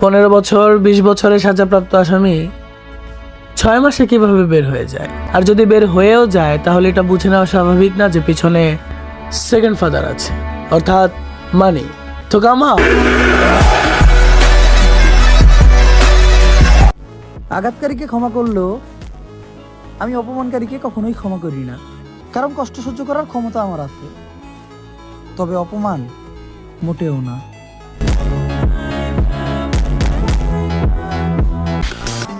পনেরো বছর, বিশ বছরের সাজাপ্রাপ্ত আসামি ছয় মাসে কীভাবে বের হয়ে যায়? আর যদি বের হয়েও যায়, তাহলে এটা বুঝে নেওয়া স্বাভাবিক না যে পিছনে সেকেন্ড ফাদার আছে। অর্থাৎ মানি। তো কামা আঘাতকারীকে ক্ষমা করলেও আমি অপমানকারীকে কখনোই ক্ষমা করি না। কারণ কষ্ট সহ্য করার ক্ষমতা আমার আছে। তবে অপমান মোটেও না।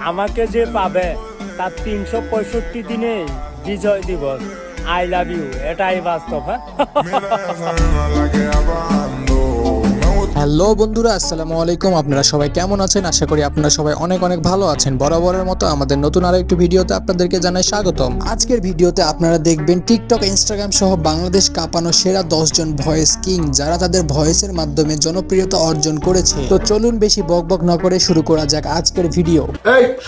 আমাকে যে পাবে তার তিনশো পঁয়ষট্টি দিনে বিজয় দিবস। আই লাভ ইউ এটাই বাস্তব হ্যাঁ? হ্যালো বন্ধুরা, আসসালামু আলাইকুম। আপনারা সবাই কেমন আছেন? আশা করি আপনারা সবাই অনেক অনেক ভালো আছেন। বরাবরের মতো আমাদের নতুন আরও একটি ভিডিওতে আপনাদেরকে জানাই স্বাগতম। আজকের ভিডিওতে আপনারা দেখবেন টিকটক ইনস্টাগ্রাম সহ বাংলাদেশ কাঁপানো সেরা জন ভয়েস কিং, যারা তাদের ভয়েসের মাধ্যমে জনপ্রিয়তা অর্জন করেছে। তো চলুন বেশি বক বক না করে শুরু করা যাক আজকের ভিডিও।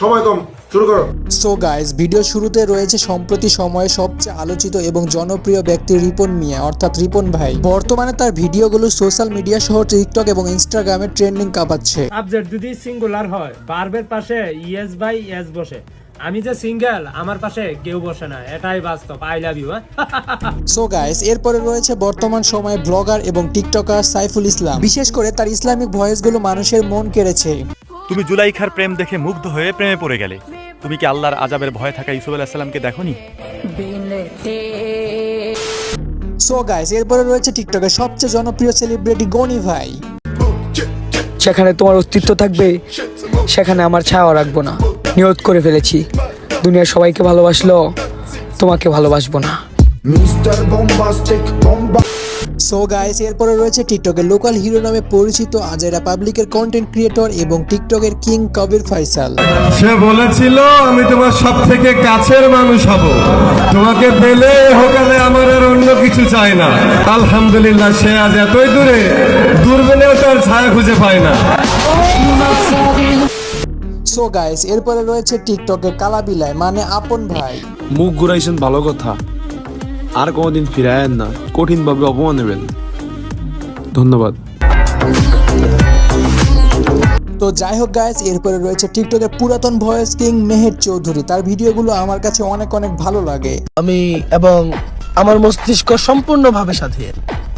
সময় কম। শুরু করো। সো গাইস ভিডিও শুরুতে রয়েছে সম্প্রতি সময়ে সবচেয়ে আলোচিত এবং জনপ্রিয় ব্যক্তি রিপন মিয়া অর্থাৎ রিপন ভাই। বর্তমানে তার ভিডিওগুলো সোশ্যাল মিডিয়া সহ টিকটক এবং ইনস্টাগ্রামে ট্রেন্ডিং কাঁপাচ্ছে। সাবজেক্ট যদি সিঙ্গুলার হয় বার্বের পাশে ইয়েস বাই ইয়েস বসে। আমি যে সিঙ্গেল আমার পাশে কেউ বসে না। এটাই বাস্তব। I love you so guys এরপরে রয়েছে বর্তমান সময়ে ব্লগার এবং টিকটকার সাইফুল ইসলাম। বিশেষ করে তার ইসলামিক ভয়েসগুলো মানুষের মন কেড়েছে। তুমি জুলাইখার প্রেম দেখে মুগ্ধ হয়ে প্রেমে পড়ে গেলে। তুমি কি আল্লাহর আজাবের ভয় থাকা ইসুফ আলাহিসাল্লামকে দেখোনি? সো গাইস এরপরে রয়েছে টিকটকের সবচেয়ে জনপ্রিয় সেলিব্রিটি গনি ভাই। সেখানে তোমার অস্তিত্ব থাকবে সেখানে আমার ছায়াও রাখব না। নিয়ত করে ফেলেছি। দুনিয়ার সবাইকে ভালোবাসলো তোমাকে ভালোবাসবো না। সো গাইস এরপরে রয়েছে টিকটকের লোকাল হিরো নামে পরিচিত আজেরা পাবলিকের কন্টেন্ট ক্রিয়েটর এবং টিকটকের কিং কবির ফাইসাল সে বলেছিল আমি তোমার সব থেকে কাছের মানুষ হব। তোমাকে পেলে হোকালে আমার আর অন্য কিছু চাই না। আলহামদুলিল্লাহ সে আজ এতই দূরে দূরবীনেও তার ছায়া খুঁজে পায় না। সো গাইস এরপরে রয়েছে টিকটকের কালাবিলায় মানে আপন ভাই। মুখ ঘুরাইছেন ভালো কথা। আর কোনোদিন ফিরায়েন না। কঠিনভাবে অপমান নেবেন। ধন্যবাদ। তো যাই হোক গাইস এরপরে রয়েছে টিকটকের পুরাতন ভয়েস কিং মেহের চৌধুরী। তার ভিডিওগুলো আমার কাছে অনেক অনেক ভালো লাগে। আমি এবং আমার মস্তিষ্ক সম্পূর্ণভাবে স্বাধীন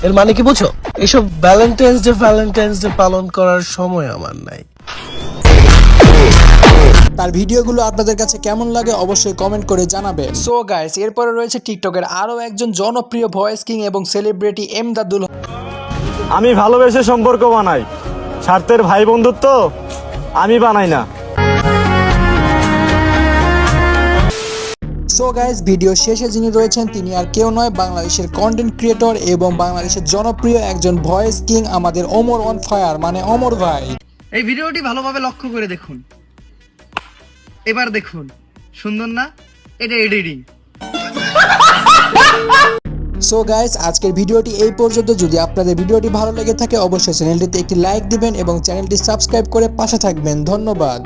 এর মানে কি বুঝো এসব ভ্যালেন্টাইন্স ডে ভ্যালেন্টাইন্স ডে পালন করার সময় আমার নাই। তার ভিডিওগুলো আপনাদের কাছে কেমন লাগে অবশ্যই কমেন্ট করে জানাবে। সো গাইস এরপরে রয়েছে টিকটকের আরও একজন জনপ্রিয় ভয়েস কিং এবং সেলিব্রিটি এমদাদুল আমি ভালোবেসে সম্পর্ক বানাই। স্বার্থের ভাই বন্ধুত্ব আমি বানাই না। সো গাইস ভিডিও শেষে যিনি রয়েছেন তিনি আর কেউ নয় বাংলাদেশের কন্টেন্ট ক্রিয়েটর এবং বাংলাদেশের জনপ্রিয় একজন ভয়েস কিং আমাদের অমর অন ফায়ার মানে অমর ভাই। এই ভিডিওটি ভালোভাবে লক্ষ্য করে দেখুন। এবার দেখুন, সুন্দর না? এটা এডিটিং সো গাইস আজকের ভিডিওটি এই পর্যন্ত। যদি আপনাদের ভিডিওটি ভালো লেগে থাকে, অবশ্যই চ্যানেলটিতে একটি লাইক দিবেন এবং চ্যানেলটি সাবস্ক্রাইব করে পাশে থাকবেন। ধন্যবাদ।